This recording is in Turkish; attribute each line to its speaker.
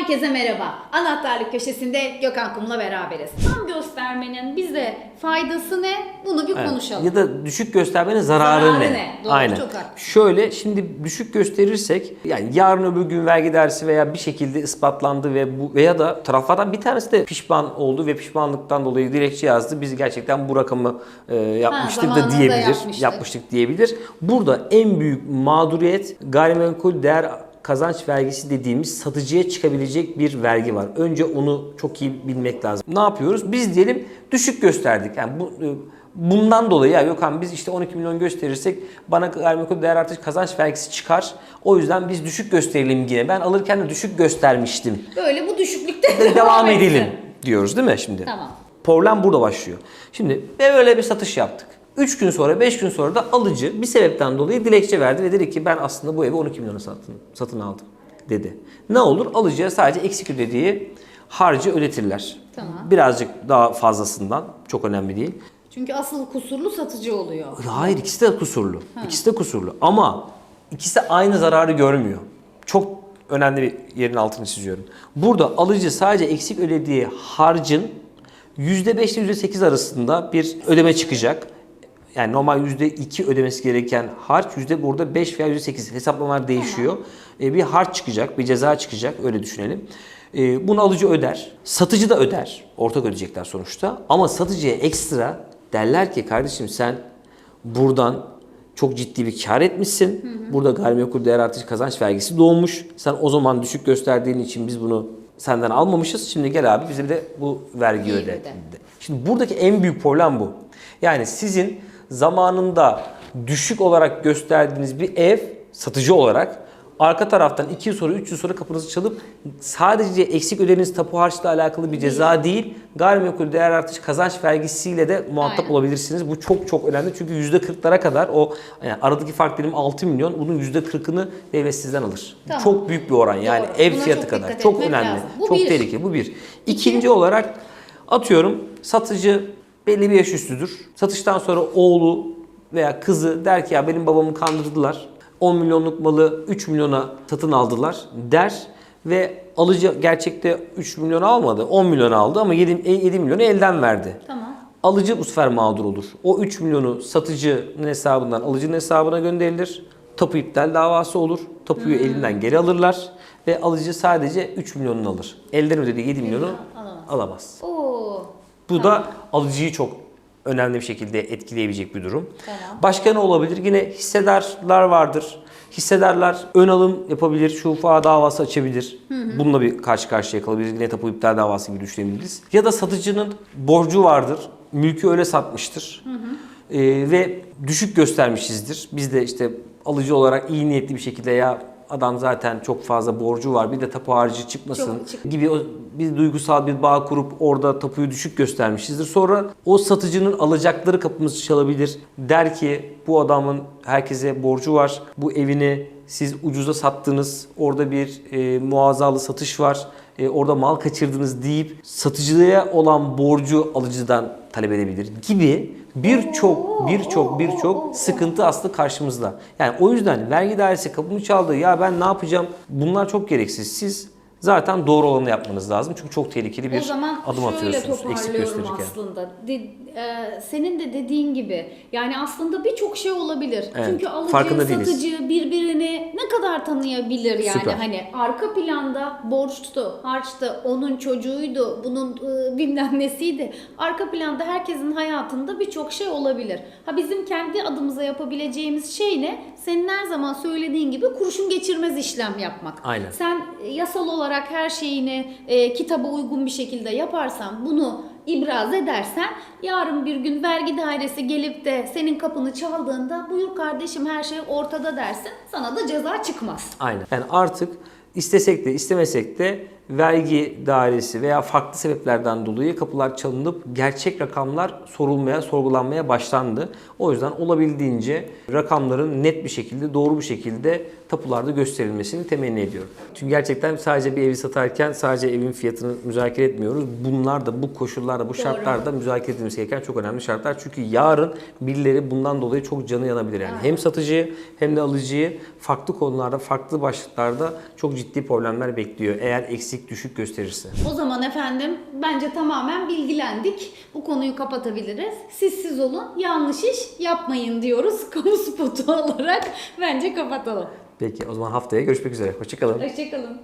Speaker 1: Herkese merhaba. Anahtarlık köşesinde Gökhan Kum'la beraberiz. Tam göstermenin bize faydası ne? Bunu bir
Speaker 2: Evet.
Speaker 1: konuşalım.
Speaker 2: Ya da düşük göstermenin zararı,
Speaker 1: Zararı
Speaker 2: ne?
Speaker 1: ne? Doğru,
Speaker 2: Aynen.
Speaker 1: çok haklısın.
Speaker 2: Şöyle şimdi düşük gösterirsek yani yarın öbür gün vergi dersi veya bir şekilde ispatlandı ve bu veya da taraflardan bir tanesi de pişman oldu ve pişmanlıktan dolayı dilekçe yazdı. Biz gerçekten bu rakamı e, yapmıştık da
Speaker 1: zamanında
Speaker 2: diyebilir.
Speaker 1: yapmıştık.
Speaker 2: Yapmıştık diyebilir. Burada en büyük mağduriyet gayrimenkul değer kazanç vergisi dediğimiz satıcıya çıkabilecek bir vergi var. Önce onu çok iyi bilmek lazım. Ne yapıyoruz? Biz diyelim düşük gösterdik. Yani bu e, bundan dolayı ya Gökhan biz işte 12 milyon gösterirsek bana gayrimenkul değer artış kazanç vergisi çıkar. O yüzden biz düşük gösterelim yine. Ben alırken de düşük göstermiştim.
Speaker 1: Böyle bu düşüklükte
Speaker 2: Devam,
Speaker 1: devam
Speaker 2: edelim diyoruz değil mi şimdi?
Speaker 1: Tamam.
Speaker 2: Problem burada başlıyor. Şimdi böyle bir satış yaptık. 3 gün sonra 5 gün sonra da alıcı bir sebepten dolayı dilekçe verdi ve dedi ki ben aslında bu evi 12 milyona satın, satın aldım dedi. Ne olur? Alıcıya sadece eksik ödediği harcı ödetirler.
Speaker 1: Tamam.
Speaker 2: Birazcık daha fazlasından çok önemli değil.
Speaker 1: Çünkü asıl kusurlu satıcı oluyor.
Speaker 2: Hayır ikisi de kusurlu. İkisi de kusurlu ama ikisi aynı zararı görmüyor. Çok önemli bir yerin altını çiziyorum. Burada alıcı sadece eksik ödediği harcın %5 ile %8 arasında bir ödeme çıkacak. Yani normal %2 ödemesi gereken harç yüzde burada 5 veya %8 hesaplamalar değişiyor. Ee, bir harç çıkacak, bir ceza çıkacak öyle düşünelim. Ee, bunu alıcı öder. Satıcı da öder. Ortak ödeyecekler sonuçta. Ama satıcıya ekstra derler ki kardeşim sen buradan çok ciddi bir kar etmişsin. Burada gayrimenkul değer artış kazanç vergisi doğmuş. Sen o zaman düşük gösterdiğin için biz bunu senden almamışız. Şimdi gel abi bize bir de bu öde.
Speaker 1: öde.
Speaker 2: Şimdi buradaki en büyük problem bu. Yani sizin zamanında düşük olarak gösterdiğiniz bir ev satıcı olarak arka taraftan 2 yıl sonra 3 yıl sonra kapınızı çalıp sadece eksik ödediğiniz tapu harçla alakalı bir ceza değil gayrimenkul değer artış kazanç vergisiyle de muhatap
Speaker 1: Aynen.
Speaker 2: olabilirsiniz. Bu çok çok önemli çünkü %40'lara kadar o yani aradaki fark diyelim 6 milyon bunun %40'ını devlet sizden alır.
Speaker 1: Tamam.
Speaker 2: Çok büyük bir oran yani
Speaker 1: Doğru.
Speaker 2: ev
Speaker 1: Buna
Speaker 2: fiyatı
Speaker 1: çok
Speaker 2: kadar. Çok önemli.
Speaker 1: lazım. Bu
Speaker 2: çok
Speaker 1: bir.
Speaker 2: tehlikeli. Bu bir. İkinci olarak atıyorum satıcı belli bir yaş üstüdür. Satıştan sonra oğlu veya kızı der ki ya benim babamı kandırdılar. 10 milyonluk malı 3 milyona satın aldılar der ve alıcı gerçekte 3 milyon almadı 10 milyon aldı ama 7, 7 milyonu elden verdi.
Speaker 1: Tamam.
Speaker 2: Alıcı bu sefer mağdur olur. O 3 milyonu satıcının hesabından alıcının hesabına gönderilir. Tapu iptal davası olur. Tapuyu elinden geri alırlar ve alıcı sadece 3 milyonunu alır. Elden ödediği 7 milyonu
Speaker 1: alamaz.
Speaker 2: alamaz.
Speaker 1: Oo.
Speaker 2: Bu da alıcıyı çok önemli bir şekilde etkileyebilecek bir durum.
Speaker 1: Tamam.
Speaker 2: Başka ne olabilir? Yine hissedarlar vardır. Hissedarlar ön alım yapabilir, şufa davası açabilir. Bununla bir karşı karşıya kalabiliriz. Yine tapu iptal davası gibi düşünebiliriz. Ya da satıcının borcu vardır. Mülkü öyle satmıştır. Ee, ve düşük göstermişizdir. Biz de işte alıcı olarak iyi niyetli bir şekilde ya adam zaten çok fazla borcu var bir de tapu harcı çıkmasın
Speaker 1: Çok
Speaker 2: gibi o, bir duygusal bir bağ kurup orada tapuyu düşük göstermişizdir. Sonra o satıcının alacakları kapımızı çalabilir. Der ki bu adamın herkese borcu var. Bu evini siz ucuza sattınız. Orada bir e, muazzalı satış var. E, orada mal kaçırdınız deyip satıcıya olan borcu alıcıdan talep edebilir gibi birçok birçok birçok sıkıntı aslında karşımızda. Yani o yüzden vergi dairesi kapımı çaldı. Ya ben ne yapacağım? Bunlar çok gereksiz. Siz zaten doğru olanı yapmanız lazım. Çünkü çok tehlikeli bir
Speaker 1: o zaman
Speaker 2: adım atıyorsunuz eksik
Speaker 1: toparlıyorum
Speaker 2: gösterirken.
Speaker 1: aslında. De- e, senin de dediğin gibi yani aslında birçok şey olabilir.
Speaker 2: Evet,
Speaker 1: Çünkü alıcı,
Speaker 2: farkında değiliz.
Speaker 1: satıcı birbirini ne kadar tanıyabilir yani
Speaker 2: Süper.
Speaker 1: hani arka planda borçtu, harçtı, onun çocuğuydu, bunun e, bilmem nesiydi. Arka planda herkesin hayatında birçok şey olabilir. Ha bizim kendi adımıza yapabileceğimiz şey ne? Senin her zaman söylediğin gibi kurşun geçirmez işlem yapmak.
Speaker 2: Aynen.
Speaker 1: Sen yasal olarak her şeyini e, kitaba uygun bir şekilde yaparsan bunu ibraz edersen yarın bir gün vergi dairesi gelip de senin kapını çaldığında buyur kardeşim her şey ortada dersin sana da ceza çıkmaz.
Speaker 2: Aynen. Yani artık istesek de istemesek de vergi dairesi veya farklı sebeplerden dolayı kapılar çalınıp gerçek rakamlar sorulmaya, sorgulanmaya başlandı. O yüzden olabildiğince rakamların net bir şekilde, doğru bir şekilde tapularda gösterilmesini temenni ediyorum. Çünkü gerçekten sadece bir evi satarken sadece evin fiyatını müzakere etmiyoruz. Bunlar da bu koşullarda, bu şartlarda müzakere edilmesi gereken çok önemli şartlar. Çünkü yarın birileri bundan dolayı çok canı yanabilir. Yani hem satıcıyı hem de alıcıyı farklı konularda, farklı başlıklarda çok ciddi problemler bekliyor. Eğer eksik eksik düşük gösterirse.
Speaker 1: O zaman efendim bence tamamen bilgilendik. Bu konuyu kapatabiliriz. Siz siz olun, yanlış iş yapmayın diyoruz. Kamu spotu olarak bence kapatalım.
Speaker 2: Peki o zaman haftaya görüşmek üzere. Hoşçakalın.
Speaker 1: Hoşçakalın.